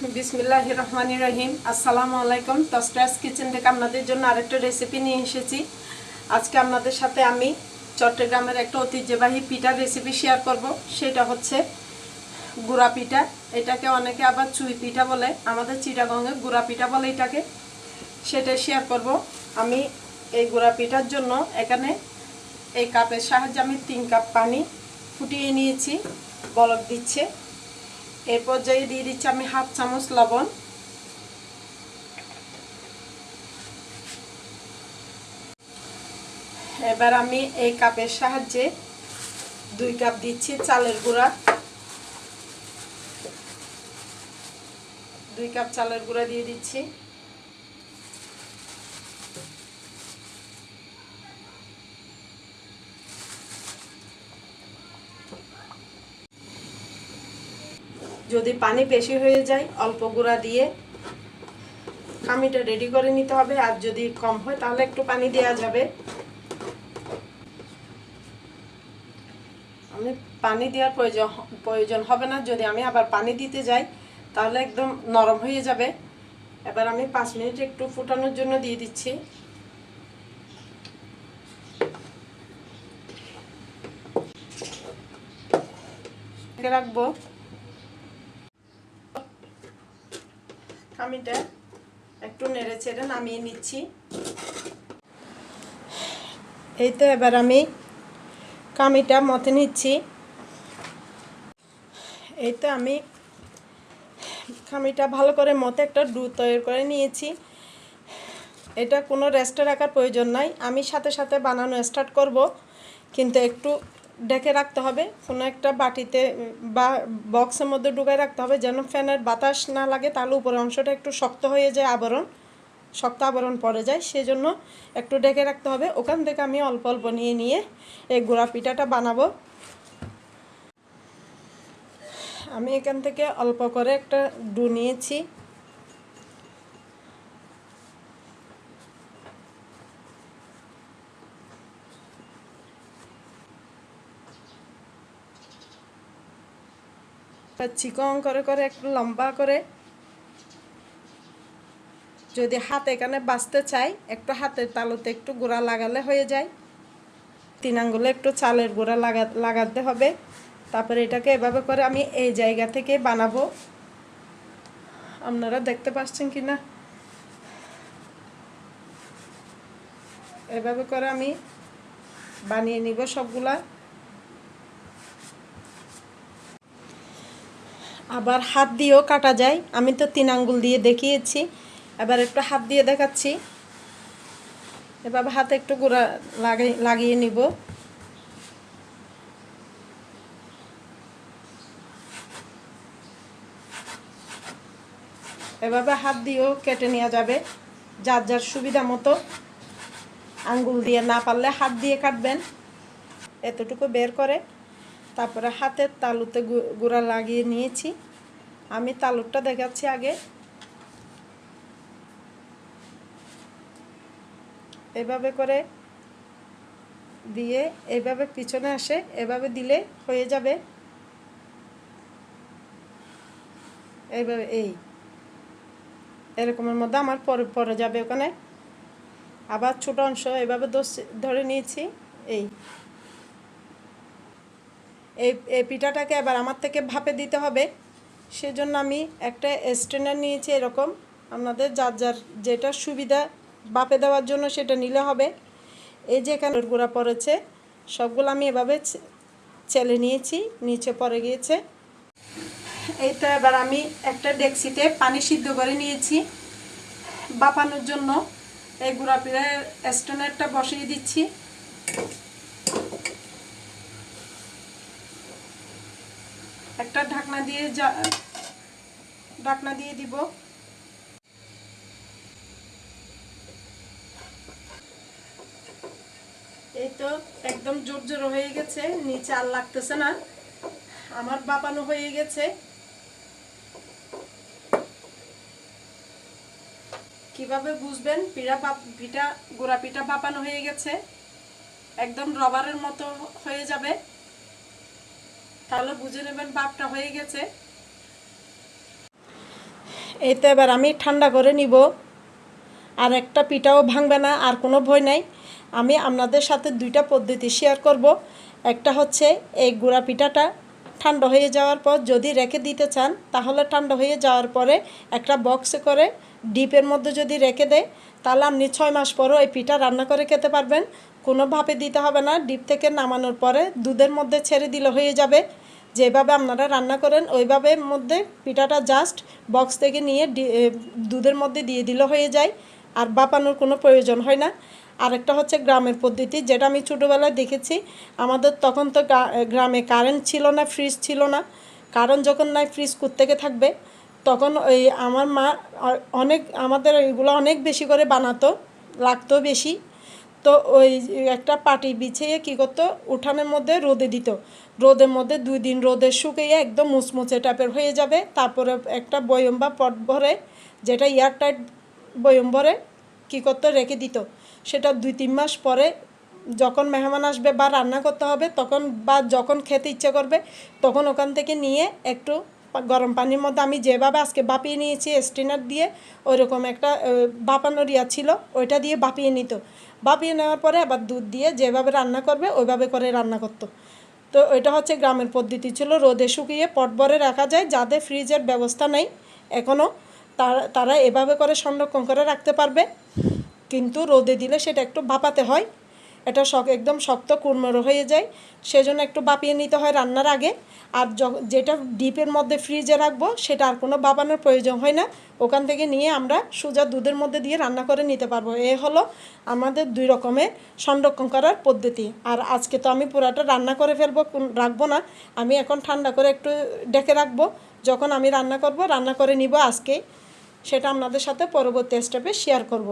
বিসমিল্লাহ রহমান রহিম। আসসালামু আলাইকুম। তস্টাস কিচেন থেকে আপনাদের জন্য আরেকটা রেসিপি নিয়ে এসেছি। আজকে আপনাদের সাথে আমি চট্টগ্রামের একটা ঐতিহ্যবাহী পিঠার রেসিপি শেয়ার করব। সেটা হচ্ছে গুড়া পিঠা। এটাকে অনেকে আবার চুই পিঠা বলে। আমাদের চিটাগঙ্গে গুড়া পিঠা বলে এটাকে। সেটা শেয়ার করব। আমি এই গুড়া পিঠার জন্য এখানে এই কাপের সাহায্যে আমি তিন কাপ পানি ফুটিয়ে নিয়েছি। বলক দিচ্ছে। এই পর্যায়ে দিয়ে দিচ্ছি আমি হাফ চামচ লবণ। এবার আমি এই কাপের সাহায্যে দুই কাপ দিচ্ছি চালের গুঁড়া। দুই কাপ চালের গুঁড়া দিয়ে দিচ্ছি। যদি পানি বেশি হয়ে যায়, অল্প গুঁড়া দিয়ে খামিটা রেডি করে নিতে হবে। আর যদি কম হয়, তাহলে একটু পানি দেওয়া যাবে। আমি পানি দেওয়ার প্রয়োজন প্রয়োজন হবে না। যদি আমি আবার পানি দিতে যাই, তাহলে একদম নরম হয়ে যাবে। এবার আমি পাঁচ মিনিট একটু ফুটানোর জন্য দিয়ে দিচ্ছি। রাখব। খামিটা একটু নেড়ে চেড়ে নামিয়ে নিচ্ছি। এই তো এবার আমি কামিটা মতে নিচ্ছি। এই তো আমি খামিটা ভালো করে মতে একটা ডু তৈরি করে নিয়েছি। এটা কোনো রেস্টে রাখার প্রয়োজন নাই। আমি সাথে সাথে বানানো স্টার্ট করব, কিন্তু একটু ডেকে রাখতে হবে। কোনো একটা বাটিতে বা বক্সের মধ্যে ঢুকাই রাখতে হবে যেন ফ্যানের বাতাস না লাগে, তাহলে উপরের অংশটা একটু শক্ত হয়ে যায় আবরণ, শক্ত আবরণ পড়ে যায়। সেই জন্য একটু ডেকে রাখতে হবে। ওখান থেকে আমি অল্প অল্প নিয়ে নিয়ে এই গোড়া পিঠাটা বানাবো। আমি এখান থেকে অল্প করে একটা ডু নিয়েছি। চিকন করে করে, একটু লম্বা করে। যদি হাত এখানে বাঁচতে চাই, একটু হাতের তালুতে একটু গোড়া লাগালে হয়ে যায়। তিন আঙ্গুলে একটু চালের গোড়া লাগা, লাগাতে হবে। তারপরে এটাকে এভাবে করে আমি এই জায়গা থেকে বানাবো। আপনারা দেখতে পাচ্ছেন কি না? এভাবে করে আমি বানিয়ে নিব সবগুলা। আবার হাত দিয়েও কাটা যায়। আমি তো তিন আঙ্গুল দিয়ে দেখিয়েছি। এবার একটু হাত দিয়ে দেখাচ্ছি। এভাবে হাতে একটু গোড়া লাগিয়ে লাগিয়ে নিব। এভাবে হাত দিয়েও কেটে নেওয়া যাবে। যার যার সুবিধা মতো আঙ্গুল দিয়ে না পারলে হাত দিয়ে কাটবেন। এতটুকু বের করে তারপরে হাতের তালুতে গুঁড়া লাগিয়ে নিয়েছি। আমি তালুরটা দেখাচ্ছি আগে। এভাবে করে দিয়ে এভাবে পিছনে আসে, এভাবে দিলে হয়ে যাবে। এইভাবে এই। এরকমের মধ্যে আমার পরে পরে যাবে ওখানে। আবার ছোট অংশ এভাবে ধরে নিয়েছি, এই। এই এই পিঠাটাকে এবার আমার থেকে ভাপে দিতে হবে। সেজন্য আমি একটা স্ট্যান্ডার নিয়েছি এরকম। আপনাদের যার যার যেটা সুবিধা বাপে দেওয়ার জন্য সেটা নিলে হবে। এই যে এখানে গুঁড়া পড়েছে, সবগুলো আমি এভাবে চেলে নিয়েছি, নিচে পড়ে গিয়েছে। এই তো এবার আমি একটা ডেক্সিতে পানি সিদ্ধ করে নিয়েছি। বাপানোর জন্য এই গুঁড়া পিড়ের স্ট্যান্ডারটা বসিয়ে দিচ্ছি একটা ঢাকনা দিয়ে ঢাকনা দিয়ে দিব। এই তো একদম জোর জোর হয়ে গেছে, নিচে আর লাগতেছে না। আমার বাপানো হয়ে গেছে। কীভাবে বুঝবেন? পিঠা পিঠা, গোড়া পিঠা বাপানো হয়ে গেছে। একদম রবারের মতো হয়ে যাবে। তাহলে বুঝে নেবেন বাপটা হয়ে গেছে। এই তো এবার আমি ঠান্ডা করে নিব। আর একটা পিঠাও ভাঙবে না, আর কোনো ভয় নাই। আমি আপনাদের সাথে দুইটা পদ্ধতি শেয়ার করব। একটা হচ্ছে এই গুঁড়া পিঠাটা ঠান্ডা হয়ে যাওয়ার পর যদি রেখে দিতে চান, তাহলে ঠান্ডা হয়ে যাওয়ার পরে একটা বক্সে করে ডিপের মধ্যে যদি রেখে দেয়, তাহলে আপনি ছয় মাস পরও এই পিঠা রান্না করে খেতে পারবেন। কোনোভাবে দিতে হবে না ডিপ থেকে নামানোর পরে দুধের মধ্যে ছেড়ে দিলে হয়ে যাবে। যেভাবে আপনারা রান্না করেন, ওইভাবে মধ্যে পিঠাটা জাস্ট বক্স থেকে নিয়ে দুধের মধ্যে দিয়ে দিলে হয়ে যায়। আর বাপানোর কোনো প্রয়োজন হয় না। আরেকটা হচ্ছে গ্রামের পদ্ধতি, যেটা আমি ছোটোবেলায় দেখেছি। আমাদের তখন তো গ্রামে কারেন্ট ছিল না ফ্রিজ ছিল না। কারণ যখন নাই ফ্রিজ থেকে থাকবে? তখন ওই আমার মা অনেক, আমাদের ওইগুলো অনেক বেশি করে বানাতো, লাগতো বেশি। তো ওই একটা পাটি বিছিয়ে কী করতো? উঠানের মধ্যে রোদে দিত। রোদের মধ্যে দুই দিন রোদে শুকিয়ে একদম মুচমুচে টাইপের হয়ে যাবে। তারপরে একটা বয়ম বা পট ভরে, যেটা এয়ারটাইট বয়ম ভরে কী করতো? রেখে দিত। সেটা দুই তিন মাস পরে যখন মেহমান আসবে বা রান্না করতে হবে, তখন বা যখন খেতে ইচ্ছে করবে, তখন ওখান থেকে নিয়ে একটু গরম পানির মধ্যে আমি যেভাবে আজকে বাপিয়ে নিয়েছি স্টিনার দিয়ে, ওইরকম একটা বাপানোর ইয়া ছিল, ওইটা দিয়ে বাপিয়ে নিত। বাপিয়ে নেওয়ার পরে আবার দুধ দিয়ে যেভাবে রান্না করবে, ওইভাবে করে রান্না করতো। তো ওইটা হচ্ছে গ্রামের পদ্ধতি ছিল, রোদে শুকিয়ে পটবরে রাখা যায় যাদের ফ্রিজের ব্যবস্থা নেই এখনও তারা এভাবে করে সংরক্ষণ করে রাখতে পারবে, কিন্তু রোদে দিলে সেটা একটু ভাপাতে হয়। এটা একদম শক্ত কুড়মড়ো হয়ে যায়। সেজন্য একটু বাপিয়ে নিতে হয় রান্নার আগে। আর যেটা ডিপের মধ্যে ফ্রিজে রাখব, সেটা আর কোনো বাপানোর প্রয়োজন হয় না। ওখান থেকে নিয়ে আমরা সোজা দুধের মধ্যে দিয়ে রান্না করে নিতে পারব। এ হলো আমাদের দুই রকমের সংরক্ষণ করার পদ্ধতি। আর আজকে তো আমি পুরাটা রান্না করে ফেলব রাখব না। আমি এখন ঠান্ডা করে একটু ডেকে রাখব। যখন আমি রান্না করব, রান্না করে নিব আজকে। সেটা আপনাদের সাথে পরবর্তী স্টেপে শেয়ার করব।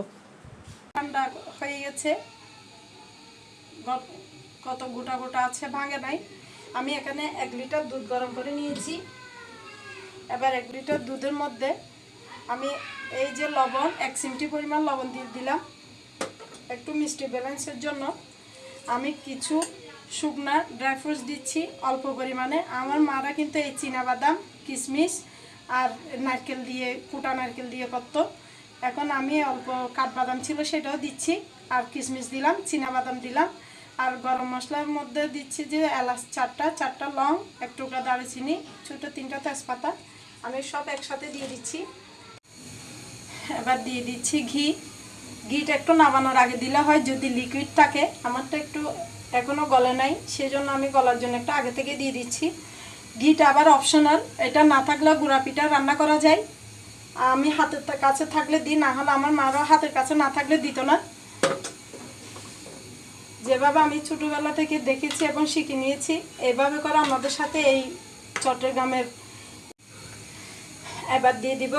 ঠান্ডা হয়ে গেছে। কত গোটা গোটা আছে ভাঙে নাই। আমি এখানে এক লিটার দুধ গরম করে নিয়েছি। এবার এক লিটার দুধের মধ্যে আমি এই যে লবণ, এক চিমটি পরিমাণ লবণ দিয়ে দিলাম। একটু মিষ্টি ব্যালেন্সের জন্য আমি কিছু শুকনা ড্রাই ফ্রুটস দিচ্ছি, অল্প পরিমাণে। আমার মারা কিন্তু এই বাদাম কিশমিশ আর নারকেল দিয়ে, কুটা নারকেল দিয়ে করতো। এখন আমি অল্প কাঠবাদাম ছিল সেটাও দিচ্ছি। আর কিশমিশ দিলাম বাদাম দিলাম। আর গরম মশলার মধ্যে দিচ্ছি যে এলাচ চারটা চারটা লং, এক টুকরা দারুচিনি, ছোটো তিনটা তেজপাতা। আমি সব একসাথে দিয়ে দিচ্ছি। এবার দিয়ে দিচ্ছি ঘি। ঘিটা একটু নামানোর আগে দিলে হয়, যদি লিকুইড থাকে। আমারটা একটু এখনও গলে নাই, সেজন্য আমি গলার জন্য একটু আগে থেকে দিয়ে দিচ্ছি। ঘিটা আবার অপশনাল এটা না থাকলেও গুঁড়া পিঠা রান্না করা যায়। আমি হাতের কাছে থাকলে দিই, না হলে আমার মারও হাতের কাছে না থাকলে দিত না। যেভাবে আমি ছোটোবেলা থেকে দেখেছি এবং শিখে নিয়েছি, এভাবে করে আমাদের সাথে এই চট্টগ্রামের এবার দিয়ে দিব।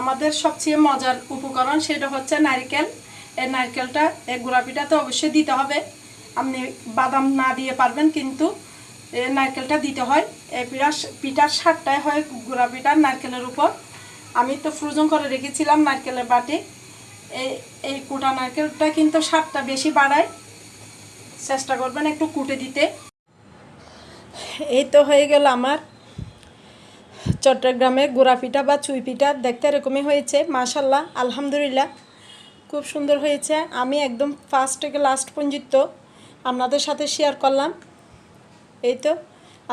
আমাদের সবচেয়ে মজার উপকরণ সেটা হচ্ছে নারকেল। এই নারকেলটা, এই গুঁড়া তো অবশ্যই দিতে হবে। আপনি বাদাম না দিয়ে পারবেন, কিন্তু নারকেলটা দিতে হয়। এই পিঠা পিঠার স্বাদটাই হয় গুঁড়া পিঠার নারকেলের উপর। আমি তো ফ্রোজন করে রেখেছিলাম নারকেলের বাটি। এই এই কুটা নারকেলটা কিন্তু স্বাদটা বেশি বাড়ায়। চেষ্টা করবেন একটু কুটে দিতে। এই তো হয়ে গেল আমার চট্টগ্রামের গোড়া পিঠা বা চুই পিঠা। দেখতে এরকমই হয়েছে, মাশাল্লাহ, আলহামদুলিল্লাহ। খুব সুন্দর হয়েছে। আমি একদম ফার্স্ট থেকে লাস্ট পর্যন্ত আপনাদের সাথে শেয়ার করলাম। এই তো,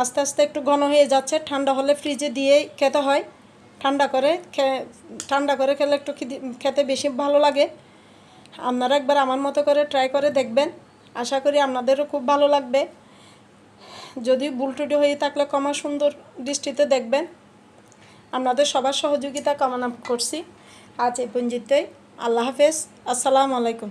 আস্তে আস্তে একটু ঘন হয়ে যাচ্ছে। ঠান্ডা হলে ফ্রিজে দিয়ে খেতে হয়। ঠান্ডা করে ঠান্ডা করে খেলে একটু খেতে বেশি ভালো লাগে। আপনারা একবার আমার মতো করে ট্রাই করে দেখবেন। আশা করি আপনাদেরও খুব ভালো লাগবে। যদি বুলটুটি হয়ে থাকলে কমা সুন্দর দৃষ্টিতে দেখবেন। আপনাদের সবার সহযোগিতা কামনা করছি। আজ এই পঞ্জিতই আল্লাহ হাফেজ। আসসালামু আলাইকুম।